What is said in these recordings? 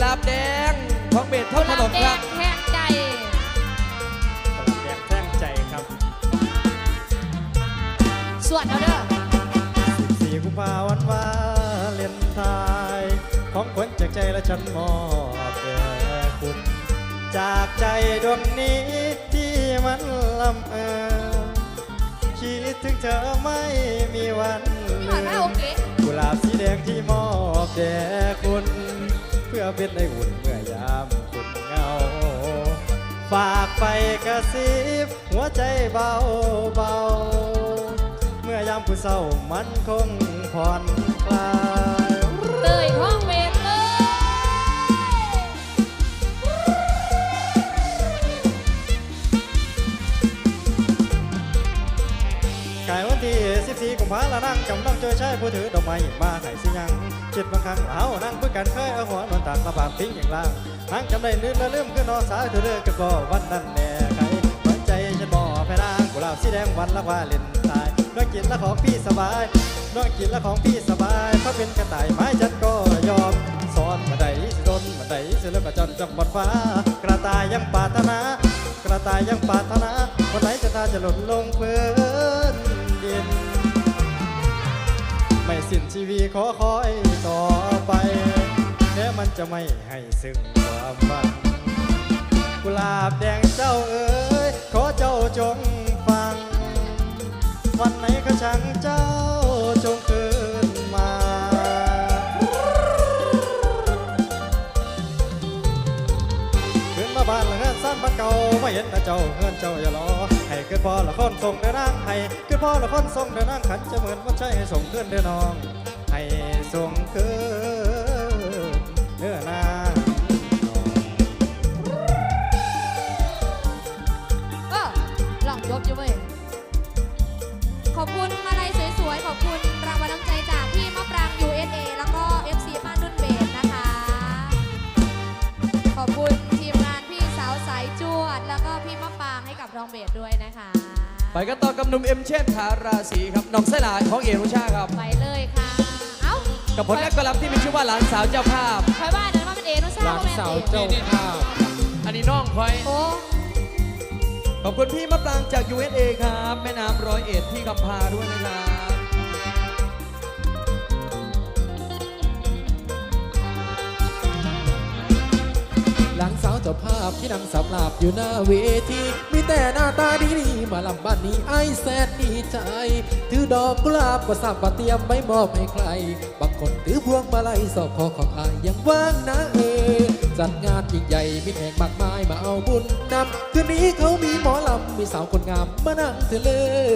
หลาบแดงของเบสเท่าถนนแดครับงแทงใจแดงแท่งใจครับสวดเอาเด้อ14กุมภาวันวาเลนไทน์ของขวัญจากใจและฉันมอบแด่คุณ จากใจดวงนี้ที่มันลำเออคิดถึงเธอไม่มีวันนี่ลืว่าถ้าโอมเคกุหลาบสีแดงที่มอบแด่คุณ เพื่อเป็นไออุ่นเมื่อยามคุณเงา ฝากไปกระซิบหัวใจเบาเบา เมื่อยามผู้เศร้ามันคงผ่อนคลายเตยห้องเวท วันที่กุมภาละนั่งกำลังช่วยใช้ผู้ถือดอกไม้มาให้สิยังคิดบางครั้งเอานั่งเพื่อกันเคยเอาหัวนอนตากระบาดทิ้งอย่างล่างนั่งจำได้ลืมและลืมคือนอนสาวเธอเลิกกันบ่วันนั้นแน่ใครหัวใจฉันบ่แพ้นางกุหลาบสีแดงวันละว่าเล่นตายน้องกินและของพี่สบายน้องกินและของพี่สบายเพราะเป็นกระต่ายไม้ฉันก็ยอมสอนมาได้สิโดนมาได้สิแล้วก็จนจับบนฟ้ากระต่ายยังปาถนากระต่ายยังปาถนาวันไหนจะตาจะหล่นลงพื้นิน ไม่สิ้นชีวีขอคอยต่อไปแม้มันจะไม่ให้ซึ่งความหวังกุหลาบแดงเจ้าเอ๋ยขอเจ้าจงฟัง วันไหนก็ช่างเจ้าจงคืนมาขึ้นมาบ้านละเงินสั้นบ้านเก่าไม่เห็นนะเจ้าเงินเจ้าอย่ารอให้ขึ้น พอละคนส่งเดินนางให้คือพอละคนส่งเดินนางขันจะเหมือนว่าใช่ส่งขึ้นเดินน้อง ให้ส่งขึ้นเนื้อนางเออลองยกอยู่เว้ยขอบคุณ ไปกันต่อกับหนุ่มเอ็มเช่นขาราศีครับน้องเสลาของเอรุชาครับ ไปเลยค่ะ เอ้ากับผลงานกำลังที่มีชื่อว่าหลานสาวเจ้าภาพใครว่าเดินมาเป็นเอนุชาหลานก็เป็นสาวเอเจ้าภาพอันนี้น้องคอยโอ้ขอบคุณพี่มะปรางจาก USA ครับแม่น้ำร้อยเอ็ดที่กำพร้าด้วยนะครับ จ้าภาพที่นั่งสับหลาบอยู่หน้าเวที มีแต่หน้าตาดีดีๆมาลำบ้านนี้ไอ้แสนดีใจ ถือดอกกุหลาบก็สับมาเตรียมไม่มอบให้ใคร บางคนถือพวงมาลัยสอบคอของอายยังว่างนะเออจัดงานยิ่งใหญ่มีแขกมากมายมาเอาบุญนำคืนนี้เขามีหมอลำมีสาวคนงามมานั่งเถอเลย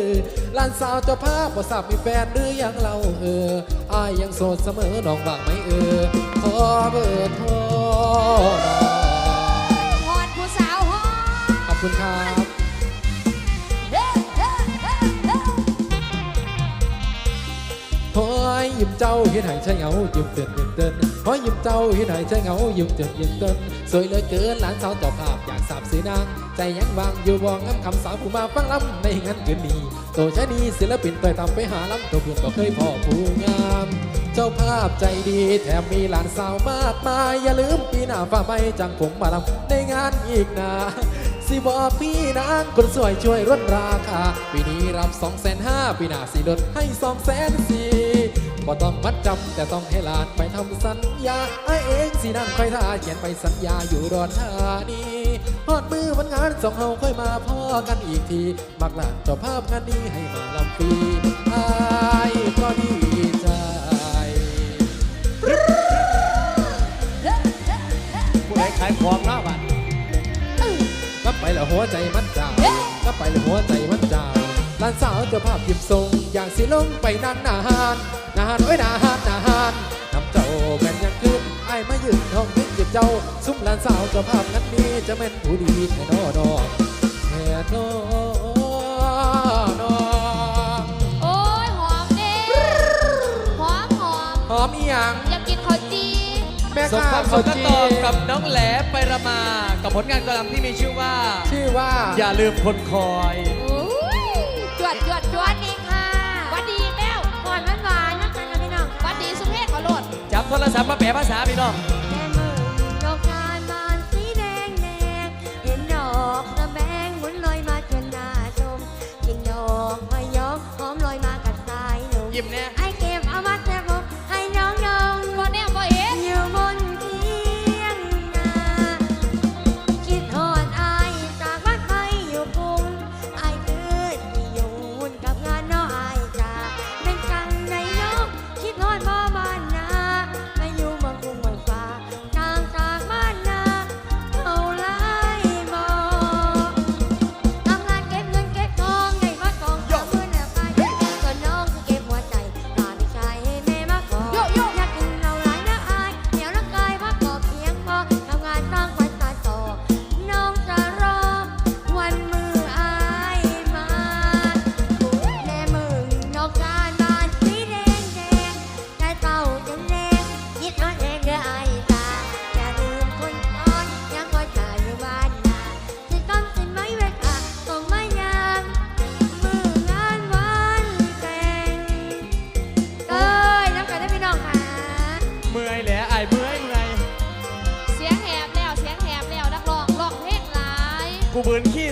ลานสาวเจ้าภาพบ่ทราบมีแฟนหรือยังเราเอออายยังโสดเสมอน้องว่างไหมเออขอเบอร์โทร คุณครับขอให้ยิ้มเจ้าเห็นหายใจเหงายิ้มเตือนยิ้มเตือนขอยิ้มเจ้าเห็นหายใจเหงายิ้มเตือนยิ้มเตือนสวยเหลือเกินหลานสาวเจ้าภาพอยากสาบสีนางใจยังวางอยู่วองงำคำสาวผู้มาฟังลำในงานคืนนี้โตชะนีศิลปินเตยทำไปหาลำตัวเพื่อนก็เคยพ่อผู้งามเจ้าภาพใจดีแถมมีหลานสาวมากมายอย่าลืมปีหน้าฝ่าไม่จังผมมาลำในงานอีกนา สิบอกพี่นางคนสวยช่วยลดราคา ปีนี้รับ2 5 0 0 0ปีหน้าสิลดให้2 4 0 0 0บ่ต้องมัดจำแต่ต้องให้หลานไปทำสัญญาไอ้เองสินั่งคอยท่าเขียนไปสัญญาอยู่รอนธานีฮอดมือวันงานสองเฮาค่อยมาพ่อกันอีกที มักหลานเจ้าภาพงานนี้ให้มาลำฟรี หัวใจมันจ่าวรับไปแล้วหัวใจมันจ่างหลานสาวเจ้าภาพหยิบทรงอยากสิลงไปนั่งนานนานโอ้ยนานนานนำเจ้าแม่นยังขึ้นไอ้มายืนท้องยิ้มเจ็บเจ้าซุ้มหลานสาวเจ้าภาพนั้นนี้จะแม่นผู้ดีแค่นอดอกแน่นอน สมค่ะ ภาพสมตอบกับน้องแหลไปรมา กับผลงานกำลังที่มีชื่อว่า ชื่อว่า อย่าลืมคนคอยจวดจวดจวดดีค่ะวัดดีแมวก่อนหวานนะกันนะพี่น้องวัดดีสุเทพขอหลดจับโทรศัพท์มาแปลภาษาพี่น้องยิ้มกินดอย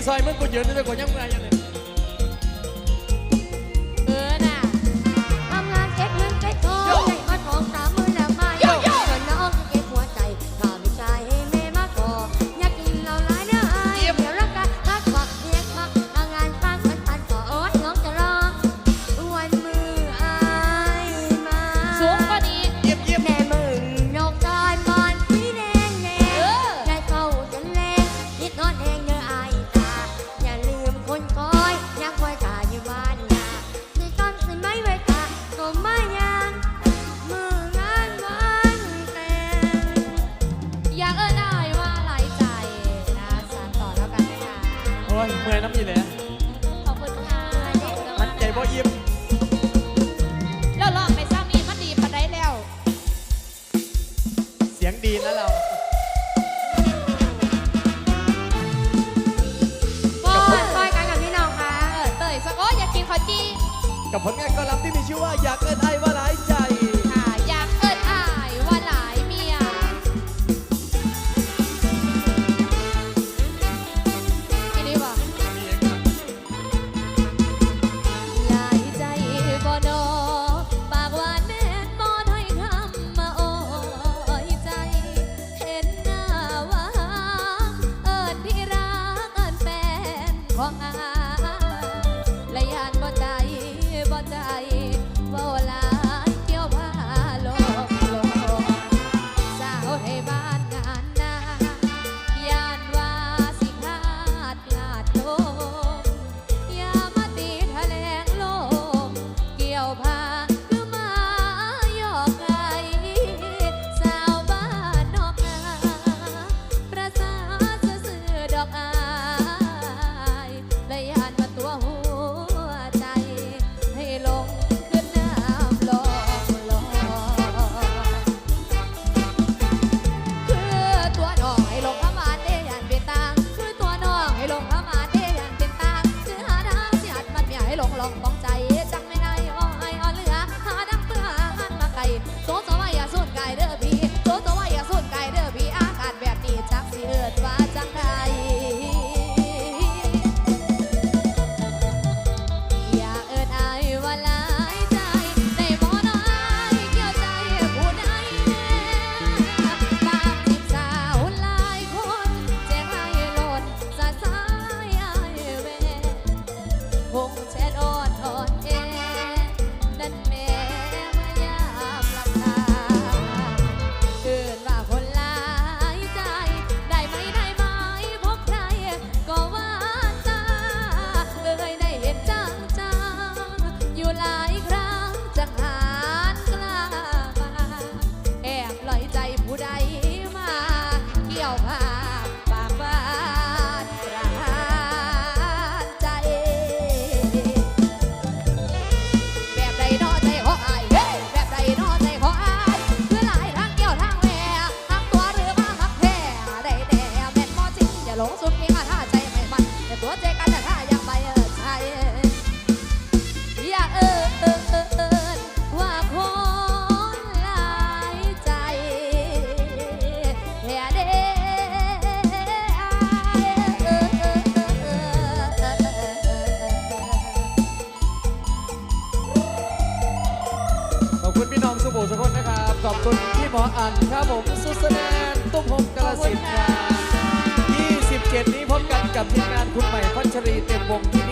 ซอยมันกูยืนได้กว่ายังไงยังไง rape ลงสุดมีค่าถ้าใจไม่มันแต่ตัวเจกันแต่ถ้าอยากไปเออใช่อยากเออขอบคุณพี่น้องสุโขทัยนะครับ ขอบคุณพี่หมออันครับผมสุสานนตุ้มหงกาลสินครับ 27นี้พบกันกับทีมงานคุณใหม่พัชรีเต็มวงที่